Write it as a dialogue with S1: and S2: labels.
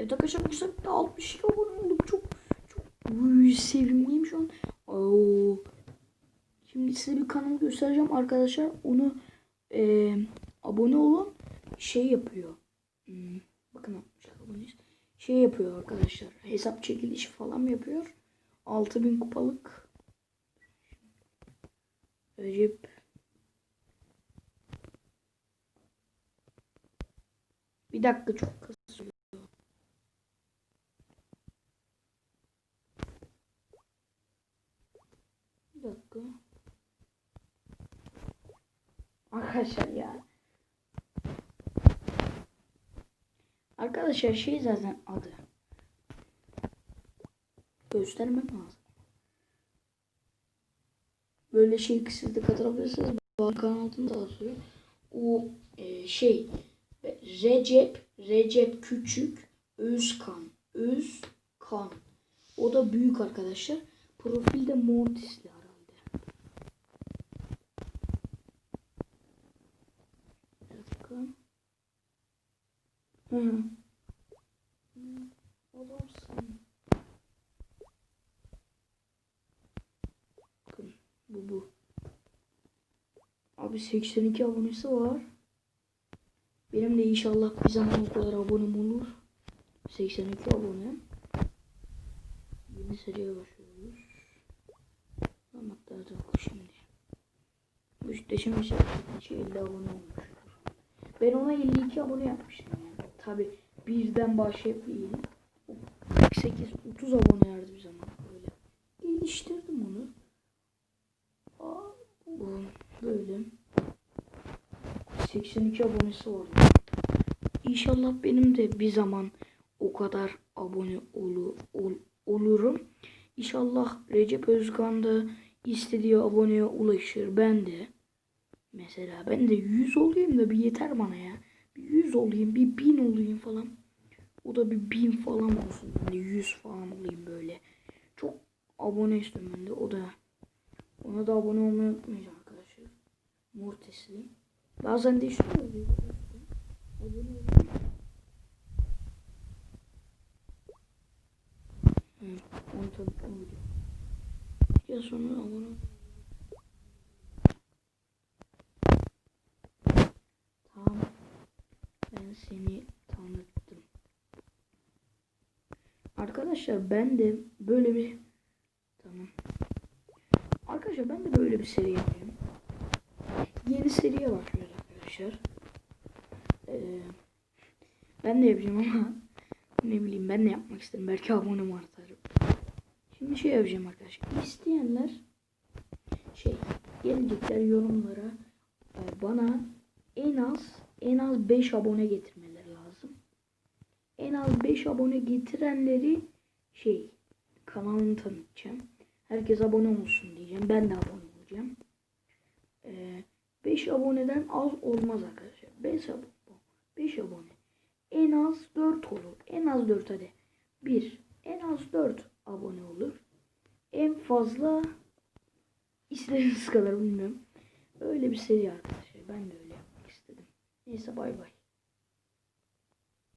S1: Evet arkadaşlar bu sefer de 62 abone olduk. Çok çok uy, sevimliyim şu an. Oo. Şimdi size bir kanal göstereceğim arkadaşlar. Onu e, abone olun. Şey yapıyor. Hmm, bakın 60 aboneyiz. Şey yapıyor arkadaşlar. Hesap çekilişi falan yapıyor. 6000 kupalık. Recep Bir dakika çok kasıyor. Bir dakika. Arkadaşlar ya. Arkadaşlar şey zaten adı. Göstermem lazım. Böyle şey siz de katılabilirsiniz. Balkan altında yazıyor. O e, şey Recep Recep Küçük Özkan Özkan. O da büyük arkadaşlar. Profilde Mortis'li herhalde. Bir dakika. Hı. Adamsın. Bakın bu bu. Abi 82 abonesi var. Benim de inşallah bir zaman o kadar abonem olur. 82 abone. Yeni seriye başlıyoruz. Oku şimdi. Beşiktaş'ın bir şey 50 abone olmuş. Ben ona 52 abone yapmıştım. Tabi birden başlayıp değil. 48 30 abone vardı bir zaman böyle. Geliştirdim onu. Aa, bu böyle. 82 abonesi var. İnşallah benim de bir zaman o kadar abone olu, ol, olurum. İnşallah Recep Özkan da istediği aboneye ulaşır. Ben de mesela ben de 100 olayım da bir yeter bana ya. Bir 100 olayım, bir 1000 olayım falan. O da bir 1000 falan olsun. De 100 falan olayım böyle. Çok abone istiyorum ben de. O da ona da abone olmayı unutmayacağım arkadaşlar. Mortis'li. Bazen değişiyor. Abone olun. Hı, onu tabii onu. Ya sonra abone ol. Tamam. Ben seni tanıttım. Arkadaşlar ben de böyle bir tamam. Arkadaşlar ben de böyle bir seri yapıyorum. Yeni seriye başlıyoruz arkadaşlar. Ee, ben de yapacağım ama ne bileyim ben de yapmak isterim. Belki abonem artarım. Şimdi şey yapacağım arkadaşlar. İsteyenler şey gelecekler yorumlara e, bana en az en az 5 abone getirmeleri lazım. En az 5 abone getirenleri şey kanalını tanıtacağım. Herkes abone olsun diyeceğim. Ben de abone olacağım. Ee, 5 aboneden az olmaz arkadaşlar. 5 abone. 5 abone. En az 4 olur. En az 4 hadi. 1. En az 4 abone olur. En fazla istediğiniz kadar bilmiyorum. Öyle bir seri arkadaşlar. Ben de öyle peace bye bye